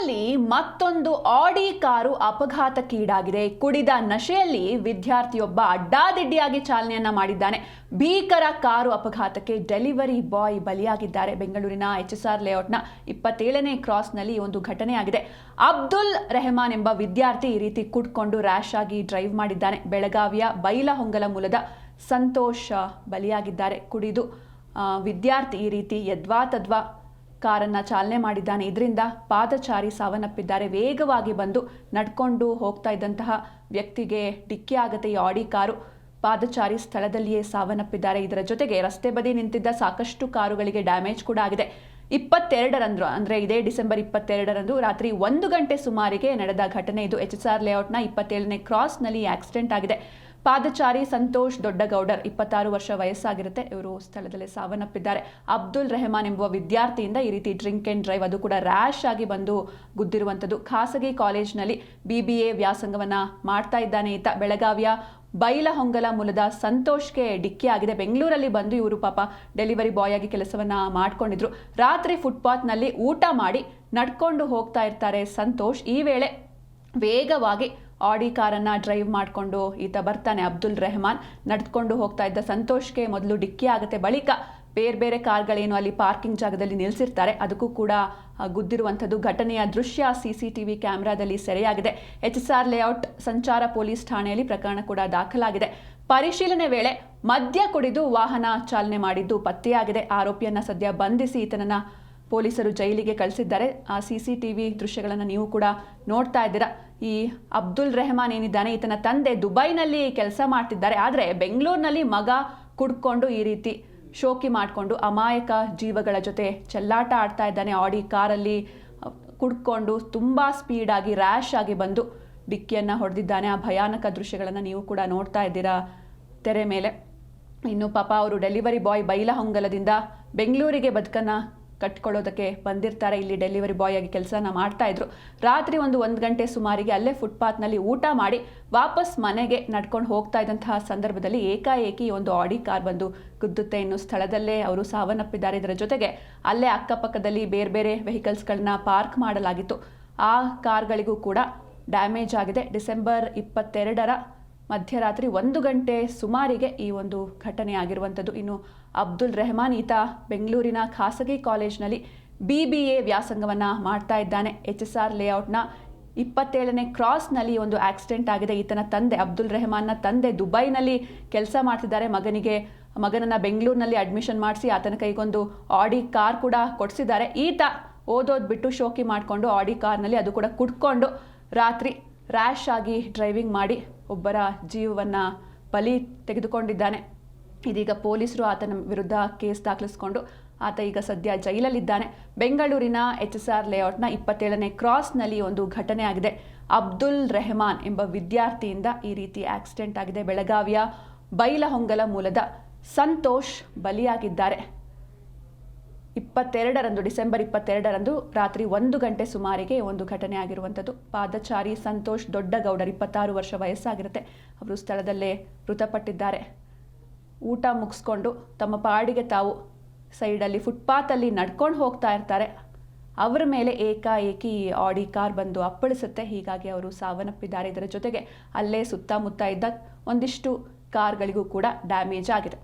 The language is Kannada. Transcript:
ಬೆಂಗಳೂರಲ್ಲಿ ಮತ್ತೊಂದು ಆಡಿ ಕಾರು ಅಪಘಾತಕ್ಕೀಡಾಗಿದೆ. ಕುಡಿದ ನಶೆಯಲ್ಲಿ ವಿದ್ಯಾರ್ಥಿಯೊಬ್ಬ ಅಡ್ಡಾದಿಡ್ಡಿಯಾಗಿ ಚಾಲನೆಯನ್ನ ಮಾಡಿದ್ದಾನೆ. ಭೀಕರ ಕಾರು ಅಪಘಾತಕ್ಕೆ ಡೆಲಿವರಿ ಬಾಯ್ ಬಲಿಯಾಗಿದ್ದಾರೆ. ಬೆಂಗಳೂರಿನ ಎಚ್ ಎಸ್ ಆರ್ ಲೇಔಟ್ನ ಇಪ್ಪತ್ತೇಳನೇ ಕ್ರಾಸ್ನಲ್ಲಿ ಒಂದು ಘಟನೆಯಾಗಿದೆ. ಅಬ್ದುಲ್ ರೆಹಮಾನ್ ಎಂಬ ವಿದ್ಯಾರ್ಥಿ ಈ ರೀತಿ ಕುಟ್ಕೊಂಡು ರ್ಯಾಶ್ ಆಗಿ ಡ್ರೈವ್ ಮಾಡಿದ್ದಾನೆ. ಬೆಳಗಾವಿಯ ಬೈಲಹೊಂಗಲ ಮೂಲದ ಸಂತೋಷ್ ಬಲಿಯಾಗಿದ್ದಾರೆ. ಕುಡಿದು ವಿದ್ಯಾರ್ಥಿ ಈ ರೀತಿ ಯದ್ವಾ ತದ್ವಾ ಕಾರನ್ನು ಚಾಲನೆ ಮಾಡಿದ್ದಾನೆ. ಇದರಿಂದ ಪಾದಚಾರಿ ಸಾವನ್ನಪ್ಪಿದ್ದಾರೆ. ವೇಗವಾಗಿ ಬಂದು ನಡ್ಕೊಂಡು ಹೋಗ್ತಾ ಇದ್ದಂತಹ ವ್ಯಕ್ತಿಗೆ ಡಿಕ್ಕಿ ಆಗುತ್ತೆ ಈ ಆಡಿ ಕಾರು ಪಾದಚಾರಿ ಸ್ಥಳದಲ್ಲಿಯೇ ಸಾವನ್ನಪ್ಪಿದ್ದಾರೆ. ಇದರ ಜೊತೆಗೆ ರಸ್ತೆ ಬದಿ ನಿಂತಿದ್ದ ಸಾಕಷ್ಟು ಕಾರುಗಳಿಗೆ ಡ್ಯಾಮೇಜ್ ಕೂಡ ಆಗಿದೆ. ಇಪ್ಪತ್ತೆರಡರಂದು ಅಂದರೆ ಇದೇ ಡಿಸೆಂಬರ್ ಇಪ್ಪತ್ತೆರಡರಂದು ರಾತ್ರಿ ಒಂದು ಗಂಟೆ ಸುಮಾರಿಗೆ ನಡೆದ ಘಟನೆ ಇದು. ಎಚ್ ಎಸ್ ಆರ್ ಲೇಔಟ್ನ ಇಪ್ಪತ್ತೇಳನೇ ಕ್ರಾಸ್ನಲ್ಲಿ ಆಕ್ಸಿಡೆಂಟ್ ಆಗಿದೆ. ಪಾದಚಾರಿ ಸಂತೋಷ್ ದೊಡ್ಡಗೌಡರ್ ಇಪ್ಪತ್ತಾರು ವರ್ಷ ವಯಸ್ಸಾಗಿರುತ್ತೆ. ಇವರು ಸ್ಥಳದಲ್ಲಿ ಸಾವನ್ನಪ್ಪಿದ್ದಾರೆ. ಅಬ್ದುಲ್ ರೆಹಮಾನ್ ಎಂಬುವ ವಿದ್ಯಾರ್ಥಿಯಿಂದ ಈ ರೀತಿ ಡ್ರಿಂಕ್ ಅಂಡ್ ಡ್ರೈವ್ ಅದು ಕೂಡ ರ್ಯಾಶ್ ಆಗಿ ಬಂದು ಗುದ್ದಿರುವಂಥದ್ದು. ಖಾಸಗಿ ಕಾಲೇಜ್ನಲ್ಲಿ ಬಿ ಬಿ ಎ ವ್ಯಾಸಂಗವನ್ನು ಮಾಡ್ತಾ ಇದ್ದಾನೆ ಈತ. ಬೆಳಗಾವಿಯ ಬೈಲಹೊಂಗಲ ಮೂಲದ ಸಂತೋಷ್ಗೆ ಡಿಕ್ಕಿ ಆಗಿದೆ. ಬೆಂಗಳೂರಲ್ಲಿ ಬಂದು ಇವರು ಪಾಪ ಡೆಲಿವರಿ ಬಾಯ್ ಆಗಿ ಕೆಲಸವನ್ನ ಮಾಡ್ಕೊಂಡಿದ್ರು. ರಾತ್ರಿ ಫುಟ್ಪಾತ್ನಲ್ಲಿ ಊಟ ಮಾಡಿ ನಡ್ಕೊಂಡು ಹೋಗ್ತಾ ಇರ್ತಾರೆ ಸಂತೋಷ್. ಈ ವೇಳೆ ವೇಗವಾಗಿ ಆಡಿ ಕಾರನ್ನು ಡ್ರೈವ್ ಮಾಡಿಕೊಂಡು ಈತ ಬರ್ತಾನೆ ಅಬ್ದುಲ್ ರೆಹಮಾನ್. ನಡೆದುಕೊಂಡು ಹೋಗ್ತಾ ಇದ್ದ ಸಂತೋಷ್ಗೆ ಮೊದಲು ಡಿಕ್ಕಿ ಆಗುತ್ತೆ. ಬಳಿಕ ಬೇರೆ ಬೇರೆ ಕಾರ್ಗಳೇನು ಅಲ್ಲಿ ಪಾರ್ಕಿಂಗ್ ಜಾಗದಲ್ಲಿ ನಿಲ್ಲಿಸಿರ್ತಾರೆ ಅದಕ್ಕೂ ಕೂಡ ಗುದ್ದಿರುವಂಥದ್ದು ಘಟನೆಯ ದೃಶ್ಯ ಸಿ ಸಿ ಟಿ ವಿ ಕ್ಯಾಮೆರಾದಲ್ಲಿ ಸೆರೆಯಾಗಿದೆ. ಎಚ್ ಎಸ್ ಆರ್ ಲೇಔಟ್ ಸಂಚಾರ ಪೊಲೀಸ್ ಠಾಣೆಯಲ್ಲಿ ಪ್ರಕರಣ ಕೂಡ ದಾಖಲಾಗಿದೆ. ಪರಿಶೀಲನೆ ವೇಳೆ ಮದ್ಯ ಕುಡಿದು ವಾಹನ ಚಾಲನೆ ಮಾಡಿದ್ದು ಪತ್ತೆಯಾಗಿದೆ. ಆರೋಪಿಯನ್ನು ಸದ್ಯ ಬಂಧಿಸಿ ಈತನನ್ನ ಪೊಲೀಸರು ಜೈಲಿಗೆ ಕಳಿಸಿದ್ದಾರೆ. ಆ ಸಿ ಸಿ ಟಿ ವಿ ದೃಶ್ಯಗಳನ್ನು ನೀವು ಕೂಡ ನೋಡ್ತಾ ಇದ್ದೀರಾ. ಈ ಅಬ್ದುಲ್ ರೆಹಮಾನ್ ಏನಿದ್ದಾನೆ, ಈತನ ತಂದೆ ದುಬೈನಲ್ಲಿ ಕೆಲಸ ಮಾಡ್ತಿದ್ದಾರೆ. ಆದರೆ ಬೆಂಗಳೂರಿನಲ್ಲಿ ಮಗ ಕುಡ್ಕೊಂಡು ಈ ರೀತಿ ಶೋಕಿ ಮಾಡಿಕೊಂಡು ಅಮಾಯಕ ಜೀವಗಳ ಜೊತೆ ಚೆಲ್ಲಾಟ ಆಡ್ತಾ ಇದ್ದಾನೆ. ಆಡಿ ಕಾರಲ್ಲಿ ಕುಡ್ಕೊಂಡು ತುಂಬ ಸ್ಪೀಡಾಗಿ ರ್ಯಾಶ್ ಆಗಿ ಬಂದು ಡಿಕ್ಕಿಯನ್ನು ಹೊಡೆದಿದ್ದಾನೆ. ಆ ಭಯಾನಕ ದೃಶ್ಯಗಳನ್ನು ನೀವು ಕೂಡ ನೋಡ್ತಾ ಇದ್ದೀರಾ ತೆರೆ ಮೇಲೆ. ಇನ್ನು ಪಾಪ ಅವರು ಡೆಲಿವರಿ ಬಾಯ್ ಬೈಲಹೊಂಗಲದಿಂದ ಬೆಂಗಳೂರಿಗೆ ಬದುಕನ್ನು ಕಟ್ಕೊಳ್ಳೋದಕ್ಕೆ ಬಂದಿರ್ತಾರೆ. ಇಲ್ಲಿ ಡೆಲಿವರಿ ಬಾಯ್ ಆಗಿ ಕೆಲಸನ ಮಾಡ್ತಾ ಇದ್ರು. ರಾತ್ರಿ ಒಂದು ಒಂದು ಗಂಟೆ ಸುಮಾರಿಗೆ ಅಲ್ಲೇ ಫುಟ್ಪಾತ್ನಲ್ಲಿ ಊಟ ಮಾಡಿ ವಾಪಸ್ ಮನೆಗೆ ನಡ್ಕೊಂಡು ಹೋಗ್ತಾ ಇದ್ದಂತಹ ಸಂದರ್ಭದಲ್ಲಿ ಏಕಾಏಕಿ ಒಂದು ಆಡಿ ಕಾರ್ ಬಂದು ಗುದ್ದುತ್ತೆ ಇನ್ನು ಸ್ಥಳದಲ್ಲೇ ಅವರು ಸಾವನ್ನಪ್ಪಿದ್ದಾರೆ. ಇದರ ಜೊತೆಗೆ ಅಲ್ಲೇ ಅಕ್ಕಪಕ್ಕದಲ್ಲಿ ಬೇರೆ ಬೇರೆ ವೆಹಿಕಲ್ಸ್ಗಳನ್ನ ಪಾರ್ಕ್ ಮಾಡಲಾಗಿತ್ತು. ಆ ಕಾರ್ಗಳಿಗೂ ಕೂಡ ಡ್ಯಾಮೇಜ್ ಆಗಿದೆ. ಡಿಸೆಂಬರ್ ಇಪ್ಪತ್ತೆರಡರ ಮಧ್ಯರಾತ್ರಿ ಒಂದು ಗಂಟೆ ಸುಮಾರಿಗೆ ಈ ಒಂದು ಘಟನೆ ಆಗಿರುವಂಥದ್ದು. ಇನ್ನು ಅಬ್ದುಲ್ ರೆಹಮಾನ್ ಈತ ಬೆಂಗಳೂರಿನ ಖಾಸಗಿ ಕಾಲೇಜ್ನಲ್ಲಿ ಬಿ ಬಿ ಎ ವ್ಯಾಸಂಗವನ್ನು ಮಾಡ್ತಾ ಇದ್ದಾನೆ. ಎಚ್ ಎಸ್ ಆರ್ ಲೇಔಟ್ನ ಇಪ್ಪತ್ತೇಳನೇ ಕ್ರಾಸ್ನಲ್ಲಿ ಒಂದು ಆಕ್ಸಿಡೆಂಟ್ ಆಗಿದೆ. ಈತನ ತಂದೆ, ಅಬ್ದುಲ್ ರೆಹಮಾನ್ನ ತಂದೆ ದುಬೈನಲ್ಲಿ ಕೆಲಸ ಮಾಡ್ತಿದ್ದಾರೆ. ಮಗನಿಗೆ, ಮಗನನ್ನು ಬೆಂಗಳೂರಿನಲ್ಲಿ ಅಡ್ಮಿಷನ್ ಮಾಡಿಸಿ ಆತನ ಕೈಗೊಂದು ಆಡಿ ಕಾರ್ ಕೂಡ ಕೊಡಿಸಿದ್ದಾರೆ. ಈತ ಓದೋದು ಬಿಟ್ಟು ಶೋಕಿ ಮಾಡಿಕೊಂಡು ಆಡಿ ಕಾರ್ನಲ್ಲಿ ಅದು ಕೂಡ ಕುಡ್ಕೊಂಡು ರಾತ್ರಿ ರ್ಯಾಶ್ ಆಗಿ ಡ್ರೈವಿಂಗ್ ಮಾಡಿ ಒಬ್ಬರ ಜೀವವನ್ನು ಬಲಿ ತೆಗೆದುಕೊಂಡಿದ್ದಾನೆ. ಇದೀಗ ಪೊಲೀಸರು ಆತನ ವಿರುದ್ಧ ಕೇಸ್ ದಾಖಲಿಸಿಕೊಂಡು ಆತ ಈಗ ಸದ್ಯ ಜೈಲಲ್ಲಿದ್ದಾನೆ. ಬೆಂಗಳೂರಿನ ಎಚ್ ಎಸ್ ಆರ್ ಲೇಔಟ್ನ ಇಪ್ಪತ್ತೇಳನೇ ಕ್ರಾಸ್ನಲ್ಲಿ ಒಂದು ಘಟನೆ ಆಗಿದೆ. ಅಬ್ದುಲ್ ರೆಹಮಾನ್ ಎಂಬ ವಿದ್ಯಾರ್ಥಿಯಿಂದ ಈ ರೀತಿ ಆಕ್ಸಿಡೆಂಟ್ ಆಗಿದೆ. ಬೆಳಗಾವಿಯ ಬೈಲಹೊಂಗಲ ಮೂಲದ ಸಂತೋಷ್ ಬಲಿಯಾಗಿದ್ದಾರೆ. ಇಪ್ಪತ್ತೆರಡರಂದು, ಡಿಸೆಂಬರ್ ಇಪ್ಪತ್ತೆರಡರಂದು ರಾತ್ರಿ ಒಂದು ಗಂಟೆ ಸುಮಾರಿಗೆ ಒಂದು ಘಟನೆ ಆಗಿರುವಂಥದ್ದು. ಪಾದಚಾರಿ ಸಂತೋಷ್ ದೊಡ್ಡಗೌಡರ್ ಇಪ್ಪತ್ತಾರು ವರ್ಷ ವಯಸ್ಸಾಗಿರುತ್ತೆ. ಅವರು ಸ್ಥಳದಲ್ಲೇ ಮೃತಪಟ್ಟಿದ್ದಾರೆ. ಊಟ ಮುಗಿಸ್ಕೊಂಡು ತಮ್ಮ ಪಾಡಿಗೆ ತಾವು ಸೈಡಲ್ಲಿ ಫುಟ್ಪಾತಲ್ಲಿ ನಡ್ಕೊಂಡು ಹೋಗ್ತಾ ಇರ್ತಾರೆ. ಅವರ ಮೇಲೆ ಏಕಾಏಕಿ ಆಡಿ ಕಾರ್ ಬಂದು ಅಪ್ಪಳಿಸುತ್ತೆ. ಹೀಗಾಗಿ ಅವರು ಸಾವನ್ನಪ್ಪಿದ್ದಾರೆ. ಇದರ ಜೊತೆಗೆ ಅಲ್ಲೇ ಸುತ್ತಮುತ್ತ ಇದ್ದ ಒಂದಿಷ್ಟು ಕಾರ್ಗಳಿಗೂ ಕೂಡ ಡ್ಯಾಮೇಜ್ ಆಗಿದೆ.